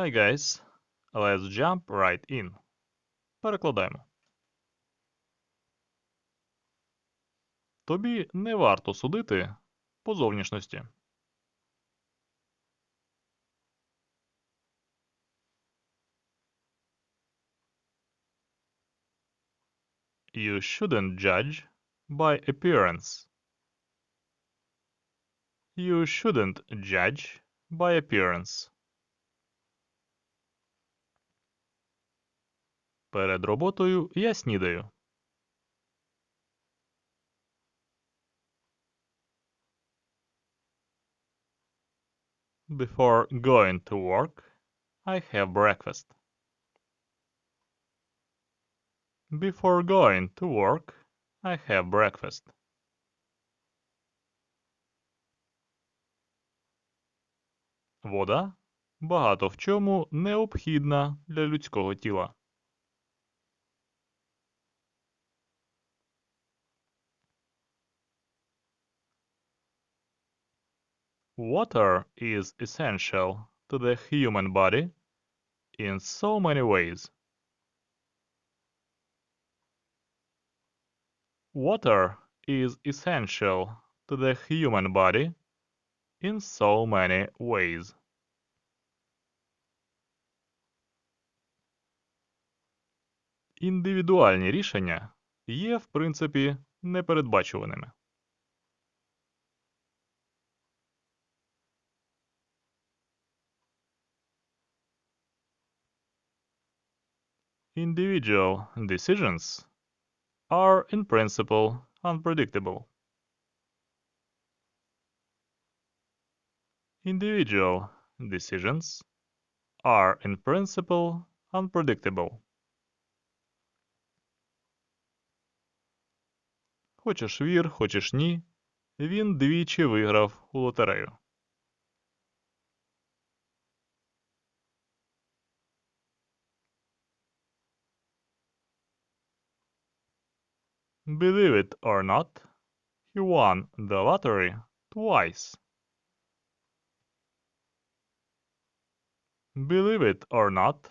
Hi guys, let's jump right in. Перекладаємо. Тобі не варто судити по зовнішності. You shouldn't judge by appearance. You shouldn't judge by appearance. Перед роботою я снідаю. Before going to work, I have breakfast. Before going to work, I have breakfast. Вода багато в чому необхідна для людського тіла. Water is essential to the human body in so many ways. Water is essential to the human body in so many ways. Індивідуальні рішення є, в принципі, непередбачуваними. Individual decisions are in principle unpredictable. Individual decisions are in principle unpredictable. Хочеш вір, хочеш ні, він двічі виграв у лотерею. Believe it or not, he won the lottery twice. Believe it or not,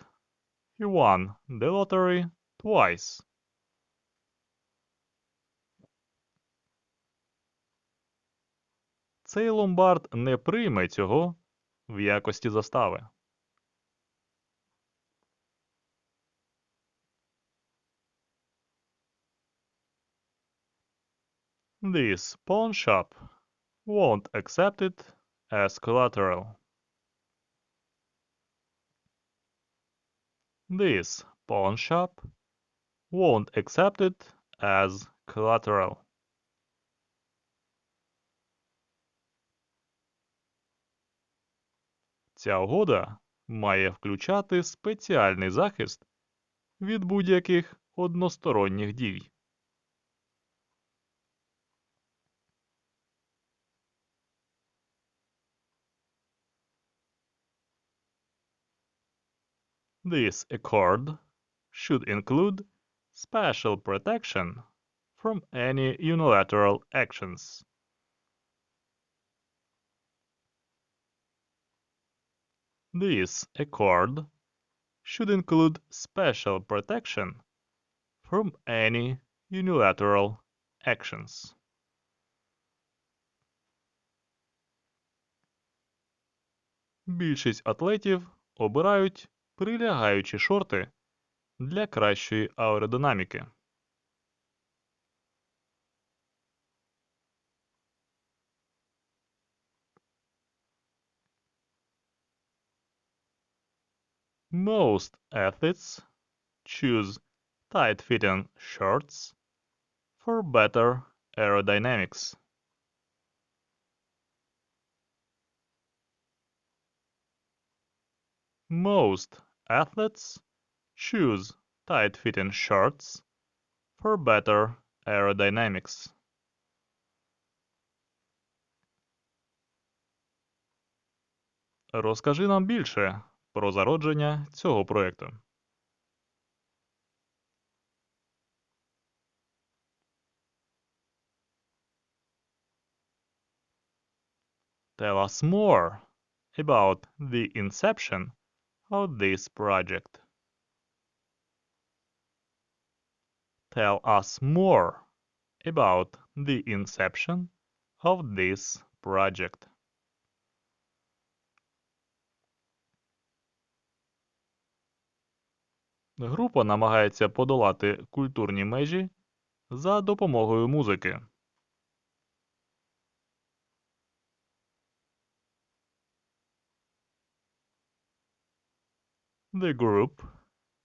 he won the lottery twice. Цей ломбард не прийме цього в якості застави. This pawn shop won't accept it as collateral. This pawn shop won't accept it as collateral. Ця угода має включати спеціальний захист від будь-яких односторонніх дій. This accord should include special protection from any unilateral actions. This accord should include special protection from any unilateral actions. Більшість атлетів обирають прилягаючі шорти для кращої аеродинаміки. Most athletes choose tight-fitting shorts for better aerodynamics. Most athletes choose tight-fitting shorts for better aerodynamics. Розкажи нам більше про зародження цього проєкту. Tell us more about the inception of this project? Tell us more about the inception of this project. Група намагається подолати культурні межі за допомогою музики. The group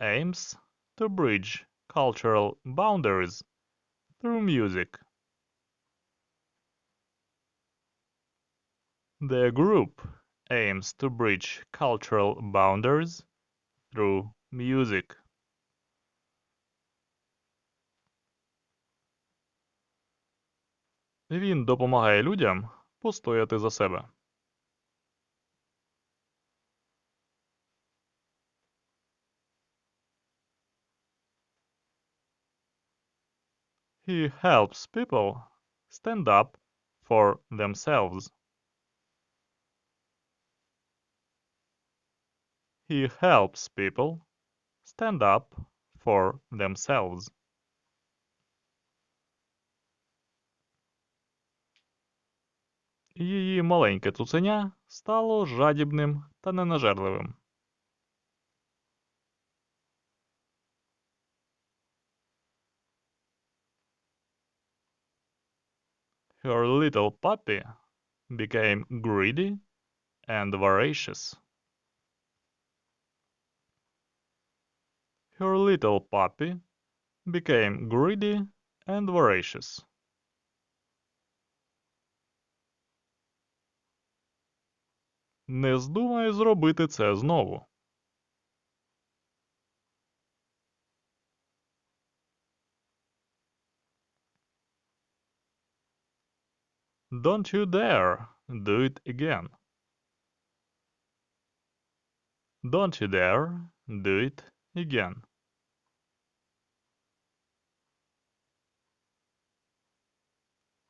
aims to bridge cultural boundaries through music. The group aims to bridge cultural boundaries through music. Він допомагає людям постояти за себе. He helps people stand up for themselves. He helps people stand up for themselves. Її маленьке цуценя стало жадібним та ненажерливим. Her little puppy became greedy and voracious. Her little puppy became greedy and voracious. Не здумай зробити це знову. Don't you dare do it again. Don't you dare do it again.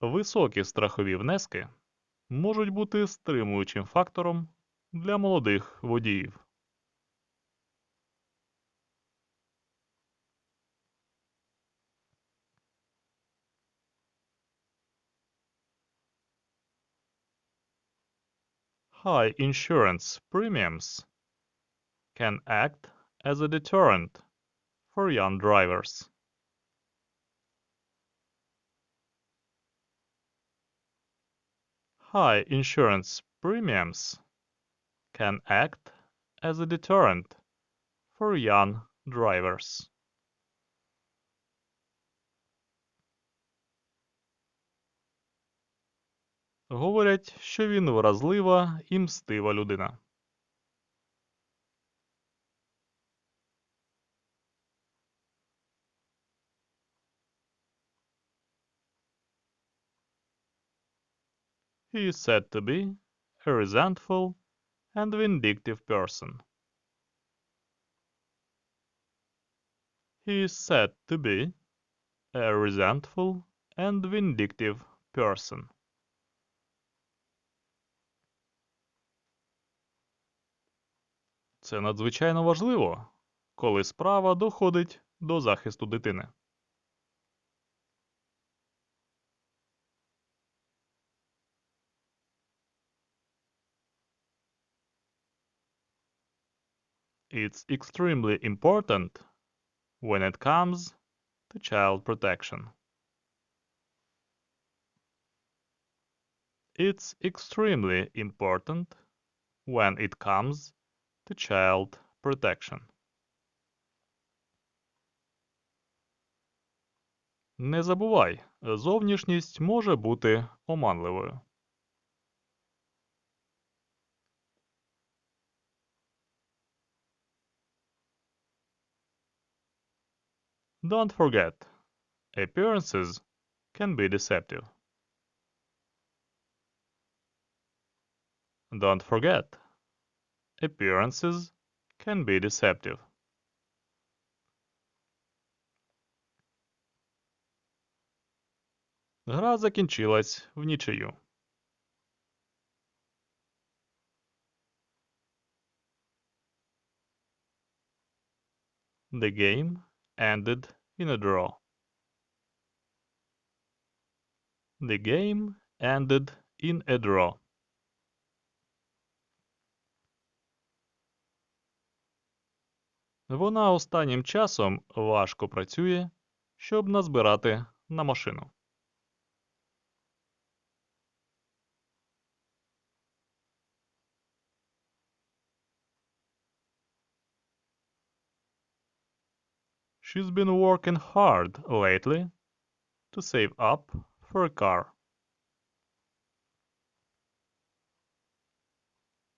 Високі страхові внески можуть бути стримуючим фактором для молодих водіїв. High insurance premiums can act as a deterrent for young drivers. High insurance premiums can act as a deterrent for young drivers. Говорять, що він вразлива і мстива людина. He is said to be a resentful and vindictive person. He is said to be a resentful and vindictive person. Це надзвичайно важливо, коли справа доходить до захисту дитини. It's extremely important when it comes to child protection. It's extremely important when it comes to child protection. Не забувай, зовнішність може бути оманливою. Don't forget, appearances can be deceptive. Don't forget, appearances can be deceptive. Гра закінчилась в нічию. The game ended in a draw. The game ended in a draw. Вона останнім часом важко працює, щоб назбирати на машину. She's been working hard lately to save up for a car.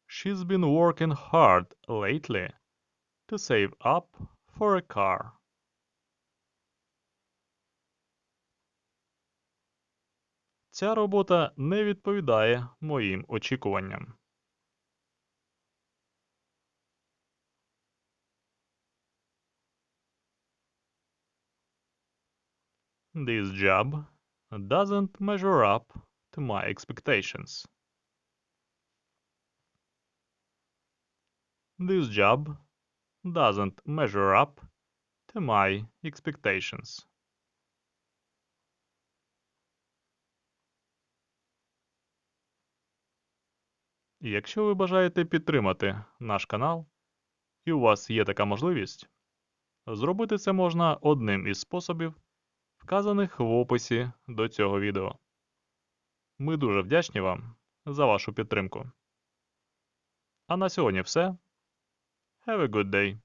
She's been working hard lately to save up for a car. Ця робота не відповідає моїм очікуванням. This job doesn't measure up to my expectations. This job doesn't measure up to my expectations. Якщо ви бажаєте підтримати наш канал, і у вас є така можливість, зробити це можна одним із способів, вказаних в описі до цього відео. Ми дуже вдячні вам за вашу підтримку. А на сьогодні все. Have a good day.